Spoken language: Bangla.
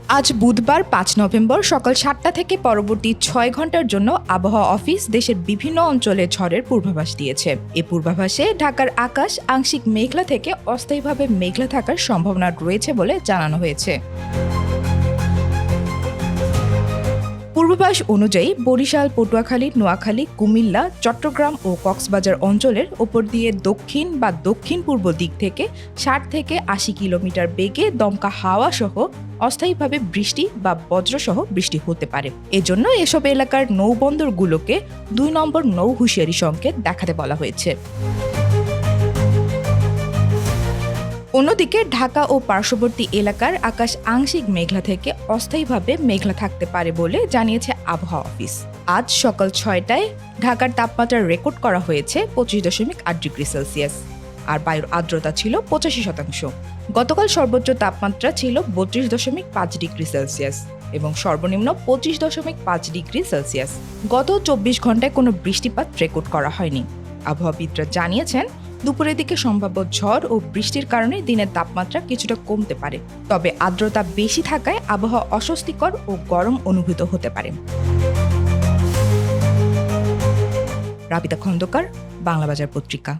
আজ বুধবার পাঁচ নভেম্বর সকাল সাতটা থেকে পরবর্তী ছয় ঘণ্টার জন্য আবহাওয়া অফিস দেশের বিভিন্ন অঞ্চলে ঝড়ের পূর্বাভাস দিয়েছে। এ পূর্বাভাসে ঢাকার আকাশ আংশিক মেঘলা থেকে অস্থায়ীভাবে মেঘলা থাকার সম্ভাবনা রয়েছে বলে জানানো হয়েছে। পূর্বাভাস অনুযায়ী বরিশাল, পটুয়াখালী, নোয়াখালী, কুমিল্লা, চট্টগ্রাম ও কক্সবাজার অঞ্চলের ওপর দিয়ে দক্ষিণ বা দক্ষিণ পূর্ব দিক থেকে ষাট থেকে আশি কিলোমিটার বেগে দমকা হাওয়া সহ অস্থায়ীভাবে বৃষ্টি বা বজ্রসহ বৃষ্টি হতে পারে। এজন্য এসব এলাকার নৌবন্দরগুলোকে দুই নম্বর নৌ হুঁশিয়ারি সংকেত দেখাতে বলা হয়েছে। অন্যদিকে ঢাকা ও পার্শ্ববর্তী এলাকার আকাশ আংশিক মেঘলা থেকে অস্থায়ীভাবে মেঘলা থাকতে পারে বলে জানিয়েছে আবহাওয়া অফিস। আজ সকাল ছয়টায় ঢাকার তাপমাত্রা রেকর্ড করা হয়েছে পঁচিশ দশমিক আট ডিগ্রি সেলসিয়াস। আর বায়ুর আর্দ্রতা ছিল পঁচাশি শতাংশ। গতকাল সর্বোচ্চ তাপমাত্রা ছিল বত্রিশ দশমিক পাঁচ ডিগ্রি সেলসিয়াস এবং সর্বনিম্ন পঁচিশ দশমিক পাঁচ ডিগ্রি সেলসিয়াস। গত চব্বিশ ঘন্টায় কোনো বৃষ্টিপাত রেকর্ড করা হয়নি। আবহাওয়াবিদরা জানিয়েছেন দুপুরের দিকে সম্ভাব্য ঝড় ও বৃষ্টির কারণে দিনের তাপমাত্রা কিছুটা কমতে পারে। তবে আর্দ্রতা বেশি থাকায় আবহাওয়া অস্বস্তিকর ও গরম অনুভূত হতে পারে। রাবিতা খন্দকার বাংলা বাজার পত্রিকা।